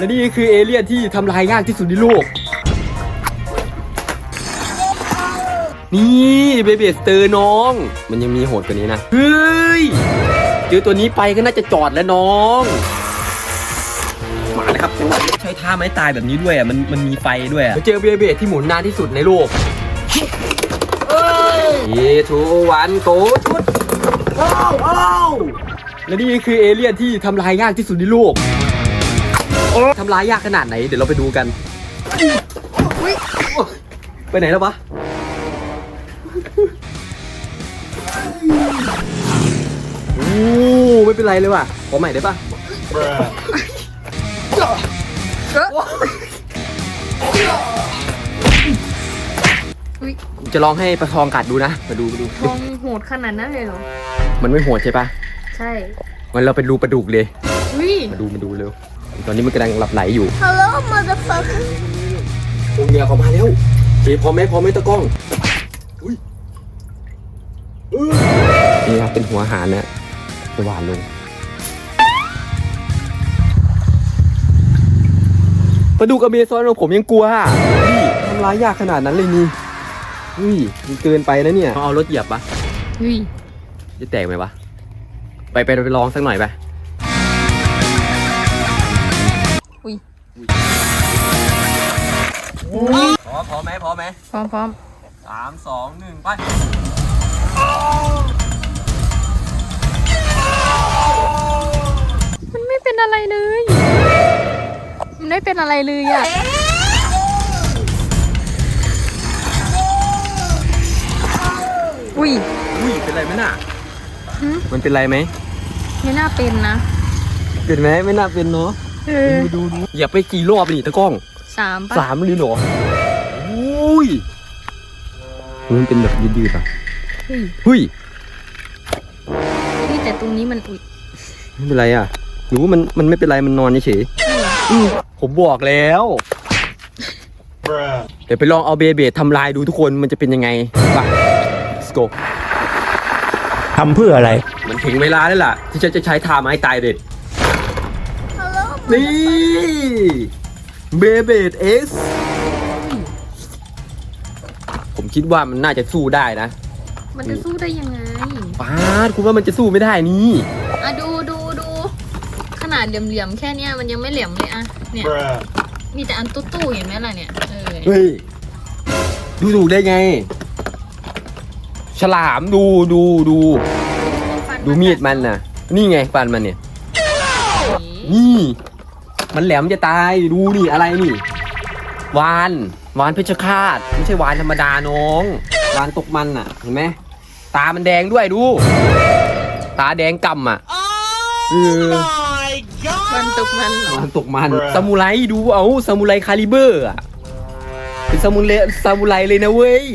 และนี่คือเอเลี่ยนที่ทำลายยากที่สุดในโลก นี่เบเบสเตอร์น้อง มันยังมีโหดกว่านี้นะ เฮ้ยเจอตัวนี้ไปก็น่าจะจอดแล้วน้องมาเลยครับใช้ท่าไม้ตายแบบนี้ด้วยอะมันมันมีไฟด้วยอะเจอเบเบสที่หมุนนานที่สุดในโลกเยทูวันโกชุดว้าวว้าวและนี่คือเอเลี่ยนที่ทำลายยากที่สุดในโลก ทำลายยากขนาดไหน เดี๋ยวเราไปดูกัน ไปไหนแล้ววะโอ้ไม่เป็นไรเลยว่ะ ขอใหม่ได้ปะอุ้ยจะลองให้ประทองกัดดูนะ มาดูมาดู ทองโหดขนาดนั้นเลยเหรอ มันไม่โหดใช่ปะ ใช่ มันเราเป็นรูปลาดุกเลย อุ้ย มาดูมาดูเร็ว ตอนนี้มันกำลังหลับไหลอยู่ Hello motherfucker ตัวเมียเขามาแล้วเจพร้อมไหมพร้อมไหมตะกล้องอุ้ยอื้อนี่ครับเป็นหัวอาหารนะจะหวานลงปลาดุกอเมซอนของผมยังกลัวอะนี่ทำร้ายยากขนาดนั้นเลยนี่อุ้ยมันเกินไปนะเนี่ยเอารถเหยียบปะอุ้ยจะแตกไหมวะไปไปไปลองสักหน่อยไป พร้อมพร้อมไหมพร้อมไหมพร้อมพร้อมสามสองหนึ่งไปมันไม่เป็นอะไรเลย มันไม่เป็นอะไรเลยอะอุ้ยอุ้ยเป็นไรไหมน่ะหืมมันเป็นไรไหมไม่น่าเป็นนะ เป็นไหมไม่น่าเป็นเนาะเออดูดูดูอย่าไปกี่รอบนี่ตะกล้อง สามปะสามเลยเหรออุ้ยมันเป็นแบบยืดๆอะอุ้ยเฮ้ยนี่แต่ตรงนี้มันอุ้ยไม่เป็นไรอะหรือว่ามันมันไม่เป็นไรมันนอนเฉยๆอืมผมบอกแล้วเดี๋ยวไปลองเอาเบเบดทำลายดูทุกคนมันจะเป็นยังไงไป let's go ทำเพื่ออะไร มันถึงเวลาแล้วล่ะ ที่ฉันจะใช้ทาไม้ตายเด็ดนี่ เบเบดเอ็กซ์ผมคิดว่ามันน่าจะสู้ได้นะมันจะสู้ได้ยังไงป้าดคุณว่ามันจะสู้ไม่ได้นี่ อะดูดูดูขนาดเหลี่ยมๆแค่เนี้ยมันยังไม่เหลี่ยมเลยอะเนี่ย มีแต่อันตู้ๆเห็นไหมล่ะเนี่ยเออเฮ้ย ดูถูกได้ไง ฉลามดูดูดูดูมีดมันน่ะ นี่ไงฟันมันเนี่ย นี่ มันแหลมจะตายดูนี่อะไรนี่วานวานเพชรฆาตไม่ใช่วานธรรมดาน้องวานตกมันน่ะเห็นไหมตามันแดงด้วยดู ตาแดงกำอะเออมันตกมันเหรอวานตกมันซามูไรดูเอาซามูไรคาลิเบอร์อะเป็นซามูไรซามูไรเลยนะเว้ย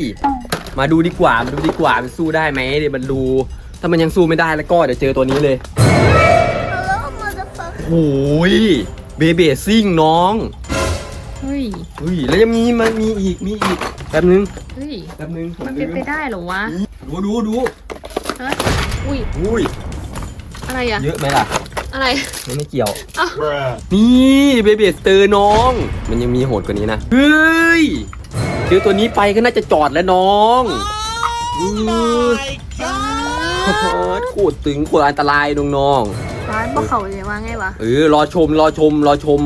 มาดูดีกว่ามาดูดีกว่ามันสู้ได้ไหมเดี๋ยวมันดู ถ้ามันยังสู้ไม่ได้แล้วก็เดี๋ยวเจอตัวนี้เลยโอ้ย เบเบซิ่งน้องเฮ้ยเฮ้ยแล้วยังมีมันมีอีกมีอีกแป๊บนึงเฮ้ยแป๊บนึงมันเป็นไปได้เหรอวะดูดูดูฮะอุ้ยอุ้ยอะไรอะเยอะไหมล่ะอะไร ไม่ไม่เกี่ยวอ้าวนี่เบเบสเตอร์น้อง มันยังมีโหดกว่านี้นะ เฮ้ยเจอตัวนี้ไปก็น่าจะจอดแล้วน้องอือโคตรตึงโคตรอันตรายน้องร้าน บ่เขาเลยว่าไงวะๆเออรอชมรอชมรอชม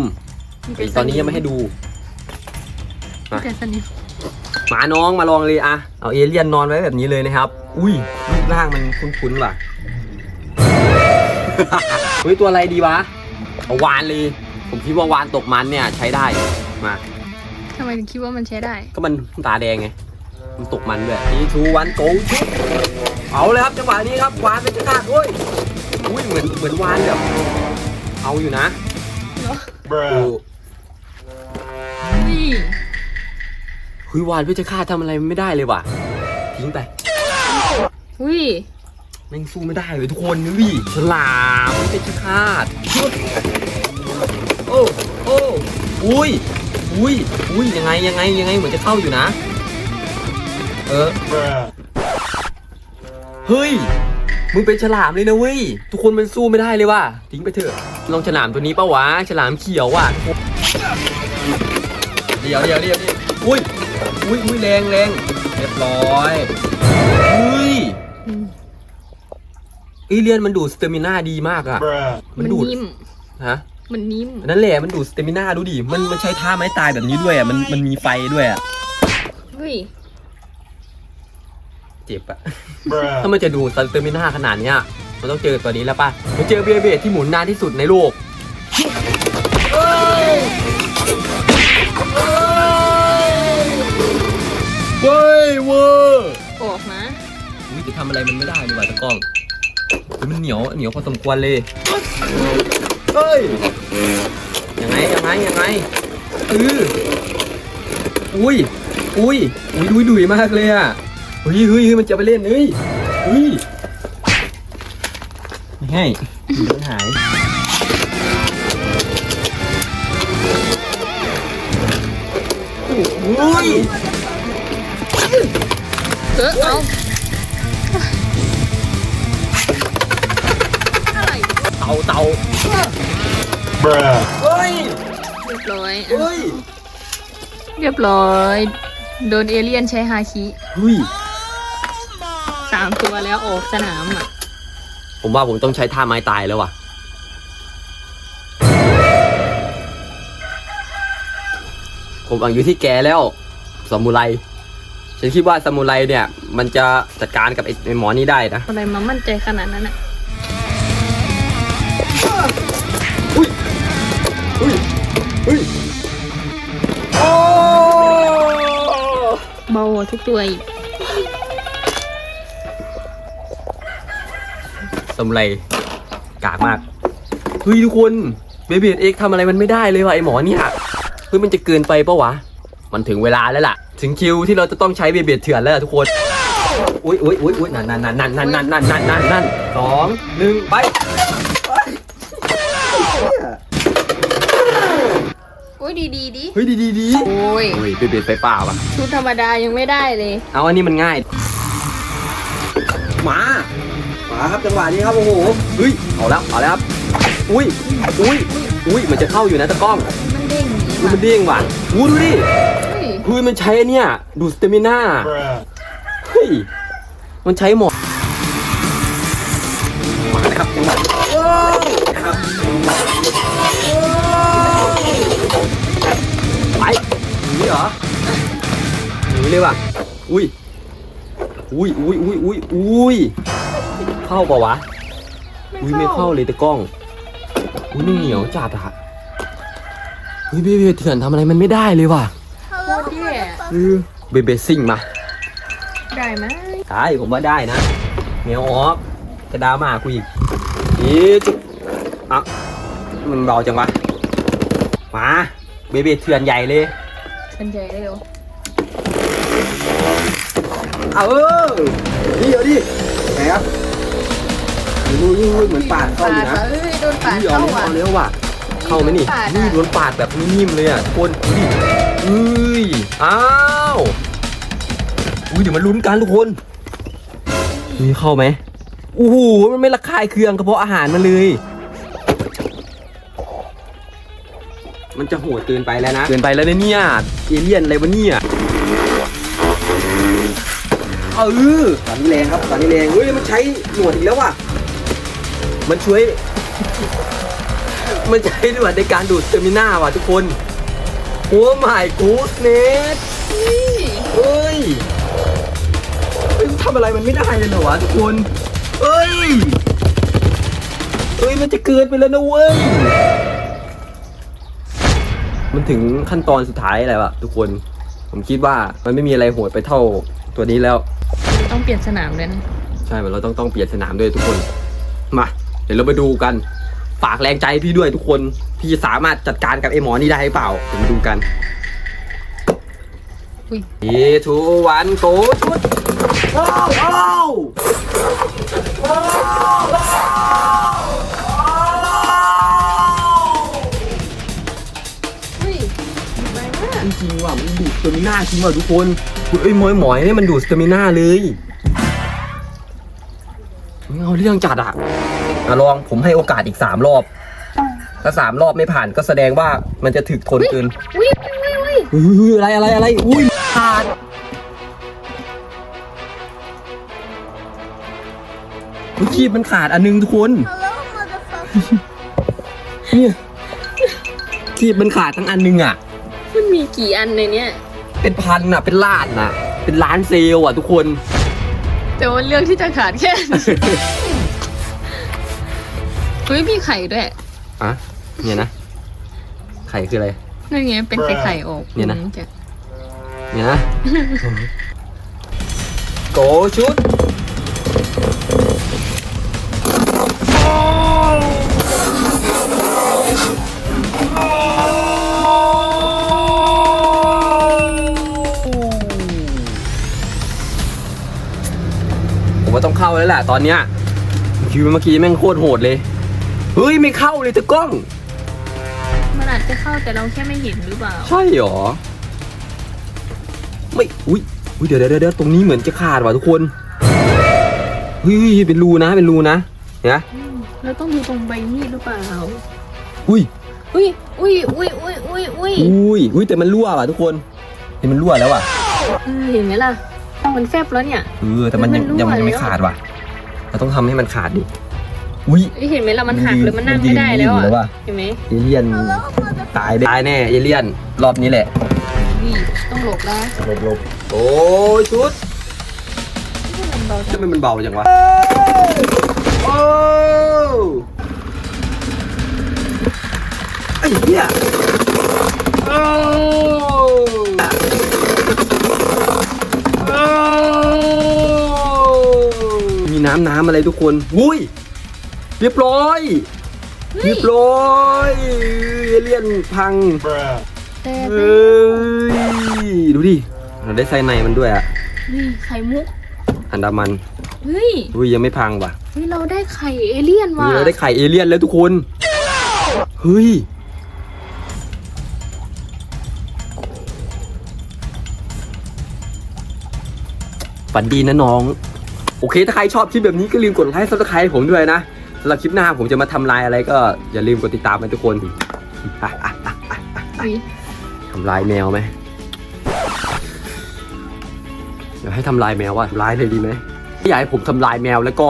มีไอ้ตอนนี้ยังไม่ให้ดูมีแต่สนิมหมาน้องมาลองเลยอะเอาเอเลี่ยนนอนไว้แบบนี้เลยนะครับ อุ้ยรูปร่างมันคุ้นๆว่ะเฮ้ยตัวอะไรดีวะเอาวานเลย ผมคิดว่าวานตกมันเนี่ย ใช้ได้มาทำไมถึงคิดว่ามันใช้ได้ ก็มันตาแดงไงมันตกมันด้วยนี่ทูวันโกชุดเอาเลยครับจังหวะนี้ครับวานเป็นจักรโอ้ย อุ้ยเหมือนเหมือนวานแบบเอาอยู่นะเออนี่เฮ้ยวานเพชรฆาตทำอะไรไม่ได้เลยว่ะ ทิ้งไปอุ้ยแม่งสู้ไม่ได้เลยทุกคนดูดิฉลามเป็นชะคาดชุดโอ้โอ้อุ้ยอุ้ยอุ้ยยังไงยังไงยังไงเหมือนจะเข้าอยู่นะ เออเฮ้ย มึงเป็นฉลามเลยนะเว้ย ทุกคนมันสู้ไม่ได้เลยว่ะ ทิ้งไปเถอะ ลองฉลามตัวนี้ปะวะ ฉลามเขียวว่ะ เดี๋ยวเดี๋ยวเดี๋ยวเดี๋ยวอุ้ย อุ้ยอุ้ยแรงแรงเรียบร้อยอุ้ยอืมเอเลียนมันดูดสเตมิน่าดีมากอะมันดูดนิ่มฮะ มันนิ่ม นั่นแหละ มันดูดสเตมิน่าดูดิ มันมันใช้ท่าไม้ตายแบบนี้ด้วยอะมันมันมีไฟด้วยอะเฮ้ย เจ็บอะถ้ามันจะดูสเตมิน่าขนาดเนี้ย มันต้องเจอตัวนี้แล้วป่ะมันเจอเบียเบดที่หมุนนานที่สุดในโลกเว้ยเวอร์ออกนะอุ้ยจะทำอะไรมันไม่ได้เลยว่ะตะกล้องเฮ้ยมันเหนียวเหนียวพอสมควรเลยเฮ้ยยังไงยังไงยังไงเอออุ้ยอุ้ยอุ้ยดุยดุยมากเลยอะ เฮ้ยเฮ้ยเฮ้ยมันจะไปเล่นเฮ้ยเฮ้ยไม่ให้เดี๋ยวมันหายโอ้ยเออเอาอะไรเต่าเต่าเฮ้ยเรียบร้อยอะเฮ้ยเรียบร้อย โดนเอเลี่ยนใช้ฮาคิ เฮ้ยสาม ตัวแล้วออกสนามอะ ผมว่าผมต้องใช้ท่าไม้ตายแล้วว่ะ ผมหวังอยู่ที่แกแล้วซามูไรฉันคิดว่าซามูไรเนี่ย มันจะจัดการกับไอ้ไอ้หมอนี่ได้นะอะไรมามั่นใจขนาดนั้นอะอุ้ยอุ้ยอุ้ยโอ้เบากว่าทุกตัวอีก ซามูไรกากมากเฮ้ยทุกคนเบเบดเอ็กทำอะไรมันไม่ได้เลยว่ะไอหมอเนี่ยเฮ้ยมันจะเกินไปปะวะ มันถึงเวลาแล้วล่ะ ถึงคิวที่เราจะต้องใช้เบเบดเถื่อนแล้วล่ะทุกคนอุ้ยอุ้ยอุ้ยอุ้ยนั่นนั่นนั่นนั่นนั่นนั่นนั่นนั่นนั่นนั่นสองหนึ่งไปโอ้ยดีดีดีเฮ้ยดีดีดีโอ้ยโอ้ยเบเบดไฟป่าว่ะชุดธรรมดายังไม่ได้เลย เอาอันนี้มันง่ายมา มาครับจังหวะนี้ครับโอ้โหเฮ้ยเอาแล้วเอาแล้วครับอุ้ยอุ้ยอุ้ยมันจะเข้าอยู่นะตะกล้องมันเด้งหนีอุ้ยว่ะมันเด้งว่ะอู้ดูดิเฮ้ยเฮ้ยมันใช้อันเนี่ยดูสเตมิน่าเฮ้ยมันใช้หมอมาเลยครับจังหวะนะครับไปหนีเหรอหนีเลยว่ะอุ้ยอุ้ยอุ้ยอุ้ยอุ้ยอุ้ย เข้าปะวะ อุ้ยไม่เข้าเลยตะกล้อง อุ้ยมันเหนียวจัดอะอุ้ยเบเบเถื่อนทำอะไรมันไม่ได้เลยว่ะโคตรแย่เออเบเบซิ่งมา ได้ไหมได้ผมว่าได้นะเมียวออกกระดามาคุยอีกอีจุ๊บอะมันเบาจังวะ มาเบเบเถื่อนใหญ่เลยเป็นใหญ่เร็วเอาเออนี่เอาดิไหนครับ ดูนี่เหมือนปาดเข้าอยู่นะเอ้ยโดนปาดนี่เอาเข้าเร็วอะ เอาเร็วว่ะ เข้าไหมนี่ปาดอะ นี่โดนปาดแบบนิ่มๆเลยอะทุกคนดูดิอุ้ยอ้าวอุ้ยเดี๋ยวมาลุ้นกันทุกคนนี่เข้าไหมโอ้โหมันไม่ระคายเคืองกระเพาะอาหารมันเลย มันจะโหดเกินไปแล้วนะ เกินไปแล้วนะเนี่ยเอเลี่ยนอะไรวะเนี่ยเออตอนนี้แรงครับตอนนี้แรงเฮ้ยมันใช้หนวดอีกแล้วว่ะ มันช่วย มันใช้หนวดในการดูดสเตมิน่าว่ะทุกคนโอ้ my goodness เฮ้ยเฮ้ยทำอะไรมันไม่ได้เลยเหรอวะทุกคนเฮ้ยเฮ้ยมันจะเกินไปแล้วนะเว้ย มันถึงขั้นตอนสุดท้ายแล้วอะทุกคน ผมคิดว่ามันไม่มีอะไรโหดไปเท่าตัวนี้แล้ว ต้องเปลี่ยนสนามเลยนะ ใช่เราต้องต้องเปลี่ยนสนามด้วยทุกคน มาเดี๋ยวเราไปดูกันฝากแรงใจพี่ด้วยทุกคน พี่สามารถจัดการกับไอ้หมอนี่ได้หรือเปล่าเดี๋ยวมาดูกันอุ้ยเยทูวันโกชุดโอ้โอ้โอ้เฮ้ยไปมากจริงๆว่ะมันดูดสเตมิน่าจริงว่ะทุกคนคุณไอ้ยหมอยหมอยเนี่ยมันดูดสเตมิน่าเลยไม่เอาเรื่องจัดอะ อะลองผมให้โอกาสอีกสามรอบ ถ้าสามรอบไม่ผ่านก็แสดงว่ามันจะถึกทนเกินอุ้ยอุ้ยอุ้ยอุ้ยอะไรอะไรอะไรอุ้ยขาดอุ้ยคีบมันขาดอันนึงทุกคนเนี่ยคีบมันขาดทั้งอันนึงอะ มันมีกี่อันในเนี้ยเป็นพันอะ เป็นล้านอะ เป็นล้านเซลล์อะทุกคน แต่ว่าเรื่องที่จะขาดแค่ เฮ้ยมีไข่ด้วยอะเนี่ยนะ ไข่คืออะไร นั่นไงเป็นไข่ไข่ออกเนี่ยนะอืมจ้ะเนี่ยนะ โกชุดผมว่าต้องเข้าแล้วแหละตอนเนี้ยคิวเมื่อกี้แม่งโคตรโหดเลย เฮ้ยไม่เข้าเลยตะกล้อง มันอาจจะเข้าแต่เราแค่ไม่เห็นหรือเปล่า ใช่หรอ ไม่ อุ้ยอุ้ยเดี๋ยวเดี๋ยวเดี๋ยวตรงนี้เหมือนจะขาดว่ะทุกคน เฮ้ยเป็นรูนะเป็นรูนะเห็นไหมอืมเราต้องดูตรงใบมีดหรือเปล่า อุ้ย อุ้ย อุ้ย อุ้ย อุ้ย อุ้ย อุ้ย อุ้ย อุ้ยแต่มันรั่วว่ะทุกคนเห็นมันรั่วแล้วว่ะเออเห็นไหมล่ะมันแฟบแล้วเนี่ย เออแต่มันยังมันรั่วยังมันยังไม่แล้วขาดว่ะ เราต้องทำให้มันขาดดิ อุ้ยเอ้ยเห็นไหมล่ะมันหักมันยืนหรือมันนั่งมันยืนไม่ได้แล้วมันยืนแล้วอะว่ะเห็นไหมเอเลี่ยนตายไปตายแน่เอเลี่ยนรอบนี้แหละนี่ต้องหลบแล้วหลบหลบโอ้ยชุดมันเบาจัทำงไมมันเบาจังวะโอ้ไอ้เหี้ยโอ้โอ้มีน้ำน้ำอะไรทุกคนอุ้ย เรียบร้อย เรียบร้อยเอเลี่ยนพังแต่เฮ้ยดูดิเราได้ไส้ในมันด้วยอะนี่ไข่มุก อันดามันเฮ้ยอุ้ยยังไม่พังว่ะเฮ้ยเราได้ไข่เอเลี่ยนว่ะเราได้ไข่เอเลี่ยนแล้วทุกคนเฮ้ยฝันดีนะน้อง โอเค ถ้าใครชอบคลิปแบบนี้ก็ลืมกดไลค์ซับสไครต์ผมด้วยนะ สำหรับคลิปหน้าผมจะมาทำลายอะไรก็อย่าลืมกดติดตามไปทุกคนทำลายแมวไหมเดี๋ยวให้ทำลายแมวว่าทำลายเลยดีไหมไม่อยากให้ผมทำลายแมวแล้วก็